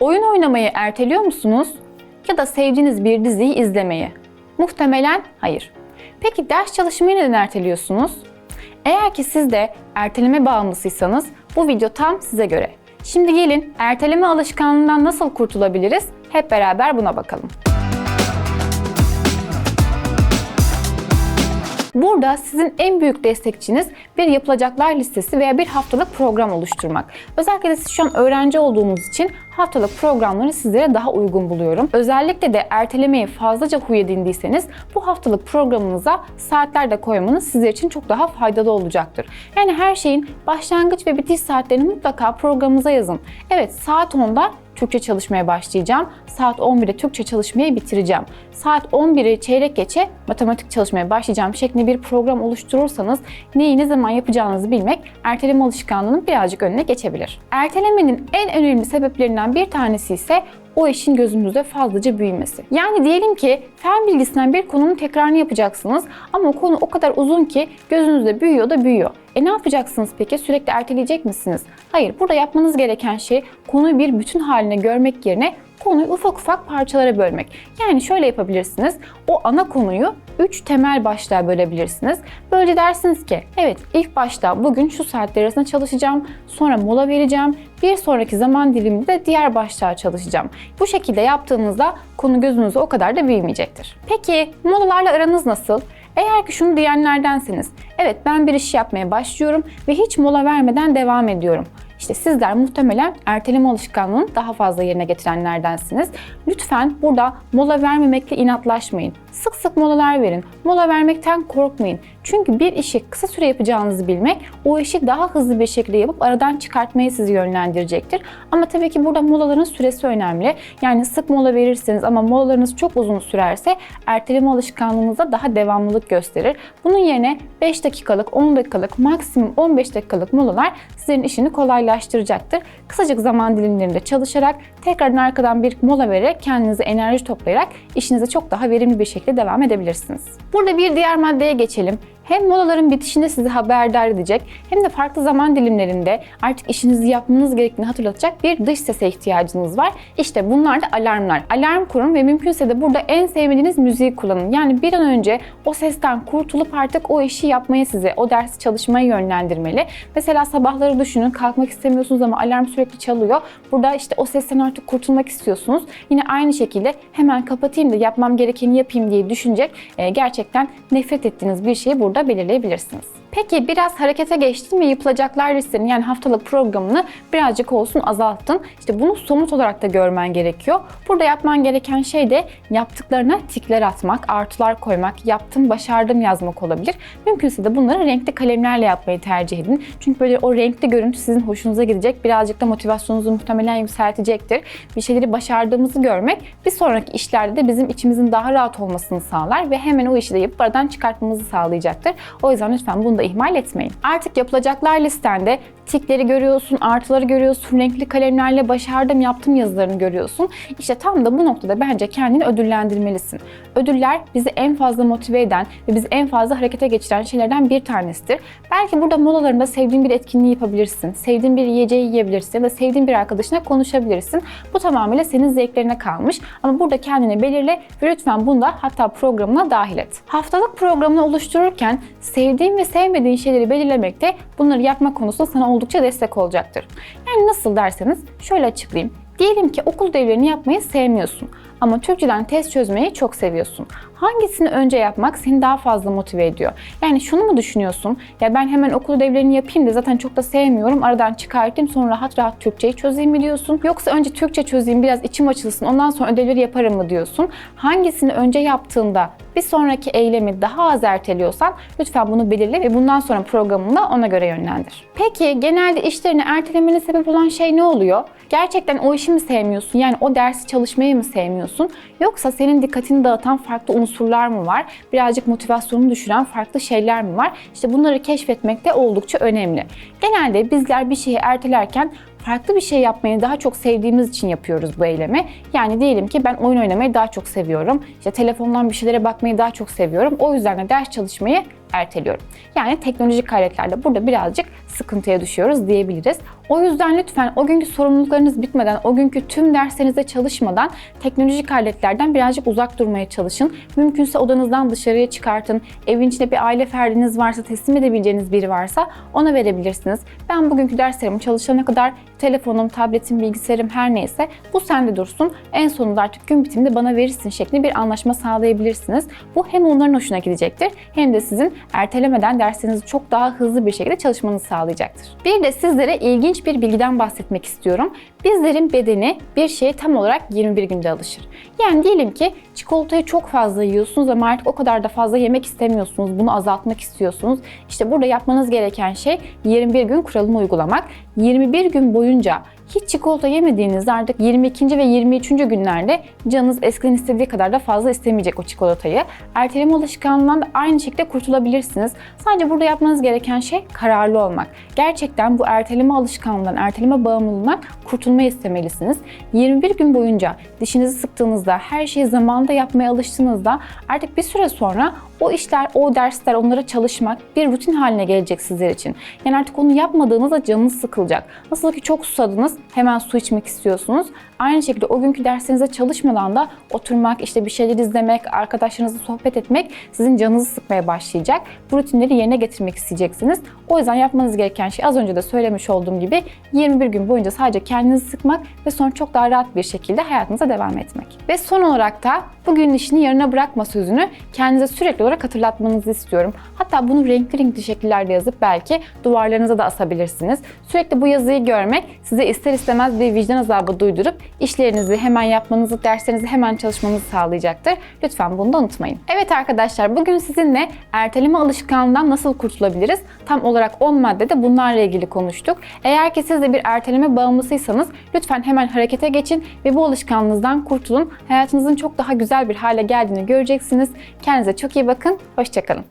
Oyun oynamayı erteliyor musunuz? Ya da sevdiğiniz bir diziyi izlemeyi? Muhtemelen hayır. Peki ders çalışmayı neden erteliyorsunuz? Eğer ki siz de erteleme bağımlısıysanız bu video tam size göre. Şimdi gelin erteleme alışkanlığından nasıl kurtulabiliriz? Hep beraber buna bakalım. Burada sizin en büyük destekçiniz bir yapılacaklar listesi veya bir haftalık program oluşturmak. Özellikle de siz şu an öğrenci olduğunuz için haftalık programları sizlere daha uygun buluyorum. Özellikle de ertelemeyi fazlaca huy edindiyseniz bu haftalık programınıza saatler de koymanız sizler için çok daha faydalı olacaktır. Yani her şeyin başlangıç ve bitiş saatlerini mutlaka programınıza yazın. Evet saat 10'da Türkçe çalışmaya başlayacağım. Saat 11'de Türkçe çalışmayı bitireceğim. Saat 11'i çeyrek geçe matematik çalışmaya başlayacağım şeklinde bir program oluşturursanız neyi ne zaman yapacağınızı bilmek erteleme alışkanlığının birazcık önüne geçebilir. Ertelemenin en önemli sebeplerinden bir tanesi ise o işin gözünüzde fazlaca büyümesi. Yani diyelim ki fen bilgisinden bir konunun tekrarını yapacaksınız ama konu o kadar uzun ki gözünüzde büyüyor da büyüyor. E ne yapacaksınız peki? Sürekli erteleyecek misiniz? Hayır, burada yapmanız gereken şey konuyu bir bütün haline görmek yerine konuyu ufak ufak parçalara bölmek. Yani şöyle yapabilirsiniz. O ana konuyu 3 temel başlığa bölebilirsiniz. Böylece dersiniz ki evet ilk başta bugün şu saatler arasında çalışacağım. Sonra mola vereceğim. Bir sonraki zaman diliminde de diğer başlığa çalışacağım. Bu şekilde yaptığınızda konu gözünüzde o kadar da büyümeyecektir. Peki molalarla aranız nasıl? Eğer ki şunu diyenlerdensiniz, evet ben bir iş yapmaya başlıyorum ve hiç mola vermeden devam ediyorum. İşte sizler muhtemelen erteleme alışkanlığını daha fazla yerine getirenlerdensiniz. Lütfen burada mola vermemekle inatlaşmayın. Sık sık molalar verin. Mola vermekten korkmayın. Çünkü bir işi kısa süre yapacağınızı bilmek o işi daha hızlı bir şekilde yapıp aradan çıkartmaya sizi yönlendirecektir. Ama tabii ki burada molaların süresi önemli. Yani sık mola verirseniz ama molalarınız çok uzun sürerse erteleme alışkanlığınızda daha devamlılık gösterir. Bunun yerine 5 dakikalık, 10 dakikalık, maksimum 15 dakikalık molalar sizin işini kolaylaştıracaktır. Kısacık zaman dilimlerinde çalışarak tekrardan arkadan bir mola vererek kendinize enerji toplayarak işinize çok daha verimli bir şekilde devam edebilirsiniz. Burada bir diğer maddeye geçelim. Hem molaların bitişinde sizi haberdar edecek hem de farklı zaman dilimlerinde artık işinizi yapmanız gerektiğini hatırlatacak bir dış sese ihtiyacınız var. İşte bunlar da alarmlar. Alarm kurun ve mümkünse de burada en sevmediğiniz müziği kullanın. Yani bir an önce o sesten kurtulup artık o işi yapmaya sizi, o dersi çalışmaya yönlendirmeli. Mesela sabahları düşünün kalkmak istemiyorsunuz ama alarm sürekli çalıyor. Burada işte o sesten artık kurtulmak istiyorsunuz. Yine aynı şekilde hemen kapatayım da yapmam gerekeni yapayım diye düşünecek e, gerçekten nefret ettiğiniz bir şeyi burada belirleyebilirsiniz. Peki biraz harekete geçtin ve yapılacaklar listeni yani haftalık programını birazcık olsun azalttın. İşte bunu somut olarak da görmen gerekiyor. Burada yapman gereken şey de yaptıklarına tikler atmak, artılar koymak, yaptım, başardım yazmak olabilir. Mümkünse de bunları renkli kalemlerle yapmayı tercih edin. Çünkü böyle o renkli görüntü sizin hoşunuza gidecek. Birazcık da motivasyonunuzu muhtemelen yükseltecektir. Bir şeyleri başardığımızı görmek bir sonraki işlerde de bizim içimizin daha rahat olmasını sağlar ve hemen o işi de yapıp aradan çıkartmamızı sağlayacaktır. O yüzden lütfen bunu da ihmal etmeyin. Artık yapılacaklar listende tikleri görüyorsun, artıları görüyorsun, renkli kalemlerle başardım, yaptım yazılarını görüyorsun. İşte tam da bu noktada bence kendini ödüllendirmelisin. Ödüller bizi en fazla motive eden ve bizi en fazla harekete geçiren şeylerden bir tanesidir. Belki burada molalarında sevdiğin bir etkinliği yapabilirsin, sevdiğin bir yiyeceği yiyebilirsin ve sevdiğin bir arkadaşına konuşabilirsin. Bu tamamıyla senin zevklerine kalmış ama burada kendini belirle ve lütfen bunu da hatta programına dahil et. Haftalık programını oluştururken sevdiğin ve sevmediğin şeyleri belirlemekte bunları yapma konusunda sana oldukça destek olacaktır. Yani nasıl derseniz şöyle açıklayayım. Diyelim ki okul ödevlerini yapmayı sevmiyorsun ama Türkçeden test çözmeyi çok seviyorsun. Hangisini önce yapmak seni daha fazla motive ediyor? Yani şunu mu düşünüyorsun? Ya ben hemen okul ödevlerini yapayım da zaten çok da sevmiyorum. Aradan çıkartayım sonra rahat rahat Türkçeyi çözeyim mi diyorsun? Yoksa önce Türkçe çözeyim biraz içim açılsın ondan sonra ödevleri yaparım mı diyorsun? Hangisini önce yaptığında bir sonraki eylemi daha az erteliyorsan lütfen bunu belirle ve bundan sonra programını da ona göre yönlendir. Peki genelde işlerini ertelemene sebep olan şey ne oluyor? Gerçekten o işi mi sevmiyorsun? Yani o dersi çalışmayı mı sevmiyorsun? Yoksa senin dikkatini dağıtan farklı unsurlar mı var? Birazcık motivasyonunu düşüren farklı şeyler mi var? İşte bunları keşfetmek de oldukça önemli. Genelde bizler bir şeyi ertelerken farklı bir şey yapmayı daha çok sevdiğimiz için yapıyoruz bu eylemi. Yani diyelim ki ben oyun oynamayı daha çok seviyorum. İşte telefondan bir şeylere bakmayı daha çok seviyorum. O yüzden de ders çalışmayı erteliyorum. Yani teknolojik aletlerde burada birazcık sıkıntıya düşüyoruz diyebiliriz. O yüzden lütfen o günkü sorumluluklarınız bitmeden, o günkü tüm derslerinize çalışmadan teknolojik aletlerden birazcık uzak durmaya çalışın. Mümkünse odanızdan dışarıya çıkartın. Evin içinde bir aile ferdiniz varsa, teslim edebileceğiniz biri varsa ona verebilirsiniz. Ben bugünkü derslerimi çalışana kadar telefonum, tabletim, bilgisayarım her neyse bu sende dursun. En sonunda artık gün bitiminde bana verirsin şeklinde bir anlaşma sağlayabilirsiniz. Bu hem onların hoşuna gidecektir hem de sizin ertelemeden derslerinizi çok daha hızlı bir şekilde çalışmanızı sağlayacaktır. Bir de sizlere ilginç bir bilgiden bahsetmek istiyorum. Bizlerin bedeni bir şeye tam olarak 21 günde alışır. Yani diyelim ki çikolatayı çok fazla yiyorsunuz ama artık o kadar da fazla yemek istemiyorsunuz. Bunu azaltmak istiyorsunuz. İşte burada yapmanız gereken şey 21 gün kuralını uygulamak. 21 gün boyunca hiç çikolata yemediğinizde artık 22. ve 23. günlerde canınız eskiden istediği kadar da fazla istemeyecek o çikolatayı. Erteleme alışkanlığından da aynı şekilde kurtulabilirsiniz. Sadece burada yapmanız gereken şey kararlı olmak. Gerçekten bu erteleme alışkanlığından, erteleme bağımlılığından kurtulmayı istemelisiniz. 21 gün boyunca dişinizi sıktığınızda, her şeyi zamanında yapmaya alıştığınızda artık bir süre sonra o işler, o dersler, onlara çalışmak bir rutin haline gelecek sizler için. Yani artık onu yapmadığınızda canınız sıkılacak. Nasıl ki çok susadınız, hemen su içmek istiyorsunuz. Aynı şekilde o günkü derslerinize çalışmadan da oturmak, işte bir şeyler izlemek, arkadaşlarınızla sohbet etmek sizin canınızı sıkmaya başlayacak. Bu rutinleri yerine getirmek isteyeceksiniz. O yüzden yapmanız gereken şey az önce de söylemiş olduğum gibi 21 gün boyunca sadece kendinizi sıkmak ve sonra çok daha rahat bir şekilde hayatınıza devam etmek. Ve son olarak da bugün işini yarına bırakma sözünü kendinize sürekli olarak hatırlatmanızı istiyorum. Hatta bunu renkli renkli şekillerde yazıp belki duvarlarınıza da asabilirsiniz. Sürekli bu yazıyı görmek size ister istemez bir vicdan azabı duydurup işlerinizi hemen yapmanızı, derslerinizi hemen çalışmanızı sağlayacaktır. Lütfen bunu da unutmayın. Evet arkadaşlar bugün sizinle erteleme alışkanlığından nasıl kurtulabiliriz? Tam olarak 10 maddede bunlarla ilgili konuştuk. Eğer ki siz de bir erteleme bağımlısıysanız lütfen hemen harekete geçin ve bu alışkanlığınızdan kurtulun. Hayatınızın çok daha güzel bir hale geldiğini göreceksiniz. Kendinize çok iyi bakın. Hoşçakalın.